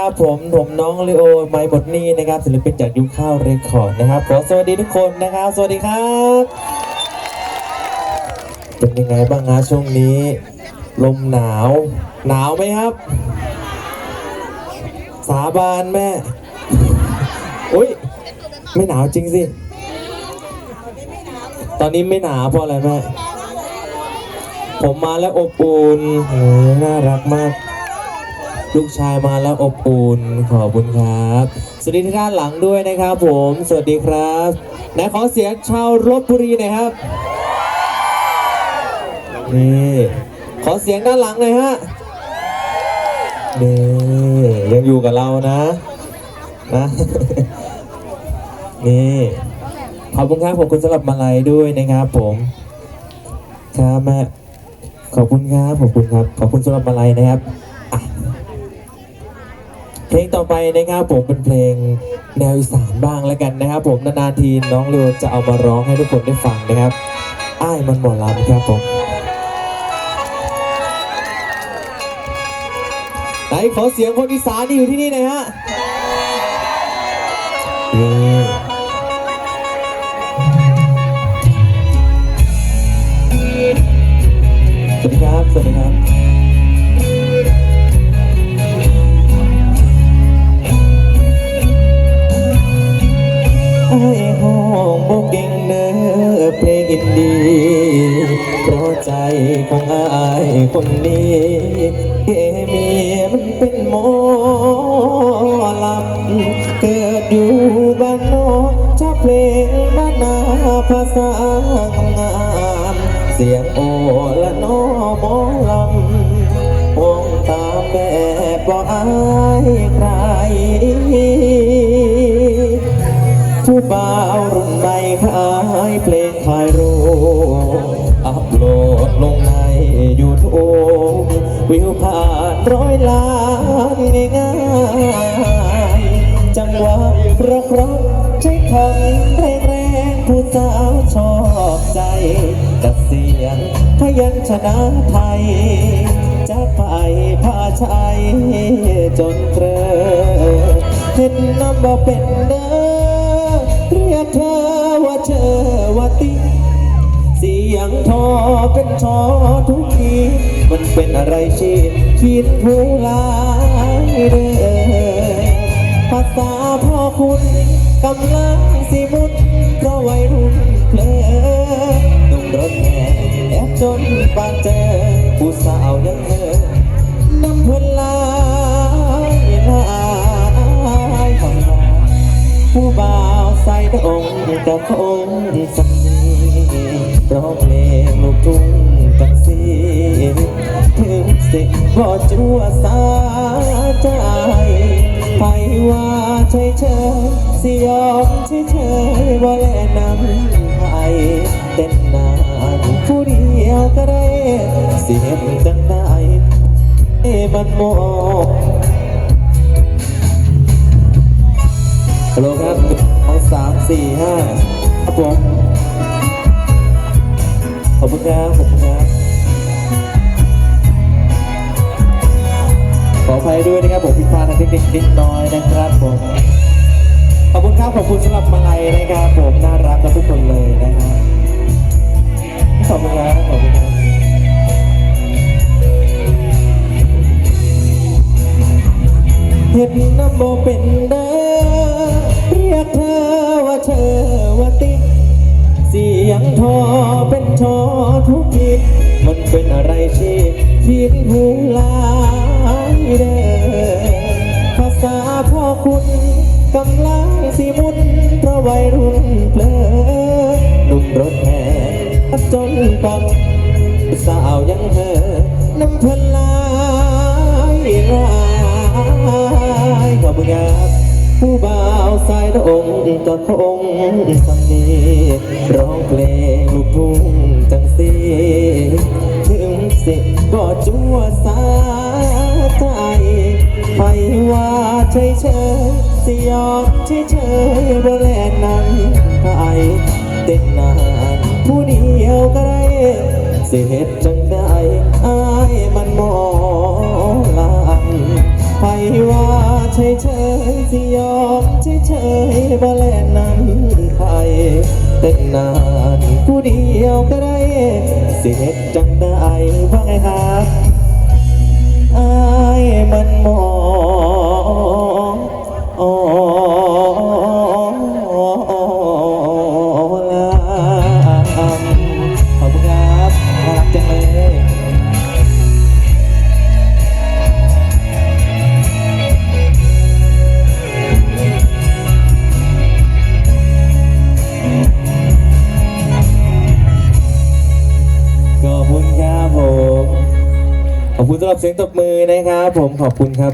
ครับผมผมน้องลิโอไมค์บทนี้นะครับศิลปินจากยุคข้าวเรคคอร์ดนะครับขอสวัสดีทุกคนนะครับ สวัสดีครับเป็นยังไงบ้างฮะช่วงนี้ ลมหนาว หนาวไหมครับ สาบานแม่อุ้ยไม่หนาวจริงสิ ตอนนี้ไม่หนาวเพราะอะไรแม่ผมมาแล้วอบอุ่นน่ารักมาก ลูกชายมาแล้วอบอุ่นขอบคุณครับ สวัสดีที่ด้านหลังด้วยนะครับผม สวัสดีครับไหนขอเสียงชาวลบบุรีหน่อยครับนี่ขอเสียงด้านหลังหน่อยฮะนี่ยังอยู่กับเรานะ นะนี่ขอบคุณครับขอบคุณสำหรับมาลัยด้วยนะครับผมครับแม่ขอบคุณครับขอบคุณครับขอบคุณสำหรับมาลัยนะครับ เพลงต่อไปนะครับผมเป็นเพลงแนวอีสานบ้างแล้วกันนะครับ ผมนานๆทีน้องเรวจะเอามาร้องให้ทุกคนได้ฟังนะครับอ้ายมันหมอลำครับผมไหนขอเสียงคนอีสานที่อยู่ที่นี่หน่อยฮะสวัสดีครับ สวัสดีครับ ไอ้ห้องโบเก่งเด้อเพลงอินดีเพราะใจของอายคนนี้เกมีมันเป็นหมอลำเกิดอยู่บ้านนอกชอบเพลงบ้านนาภาษางามเสียงโอละนอหมอลำมองตามแบบบ่อายใคร บ่าวรุ่นใหม่ขายเพลงขายรูปอัพโหลดลงในยูทูบวิวผ่านร้อยล้านง่ายๆจังหวะรักรักใช้คำแรงแรงผู้สาวชอบใจกับเสียงพยัญชนะไทย จะไปพาชัยจนเกลอเห็นน้ำบ่เป็นเด้อ ยงทอเป็นชอทุกทีมันเป็นอะไรชีคิดผู้ลายเด้อภาษาพ่อคุณกำลังสิมุนเพราะวัยรุ่นเพลอหนุ่มรถแห่แอบจนปานเจอผู้สาวยังเธอน้ำเพิ่นลายลายของเราผู้บ่าวใส่ดงกระคงสักนี ร้องเพลงลูกทุ่งจังสีถึงสิบ่จัวสาใจไปว่าเฉยเฉยสิยอมเฉยเฉยๆบ่แลนำให้เต้นนานผู้เดียวก็ได้เสียงจังได้เอ้มันหมอกฮัลโหลครับสองสามสี่ห้าครับผม ขอบคุณครับขอบคุณครับขออภัยด้วยนะครับผมผิดพลาดทางเทคนิคนิดน้อยนะครับผมขอบคุณครับขอบคุณสำหรับมาลัยนะครับผมน่ารักกับทุกคนเลยนะครับขอบคุณครับขอบคุณครับเห็นน้ำโบเป็นเด้อเรียกเธอว่าเธอว่าติ เสียงทอเป็นชอทุกทีมันเป็นอะไรที่พินหูลายเด้อภาษาพ่อคุณกำลังสิมุนเพราะวัยรุ่นเพลอหนุ่มรถแห่จนปังสาวยังเธอน้ำเพนลายลายขอบคุณครับ ผู้บ่าวสายตรงก็คงสำนีร้องเพลงลูกทุ่งจังสีถึงสิก็จั่วสาใจไปว่าเฉยเฉยสยอมเฉยเฉยบ่แลนั้นไปเต้นนานผู้เดียวก็ได้สิเฮ็ดจังได้ เฉยๆสิยอมเฉยๆบ่แลน้ำไทยแต่งนานผู้เดียวก็ได้เสียจังได้ว่าไงครับำหรับเสียงตบมือนะครับ ผมขอบคุณครับ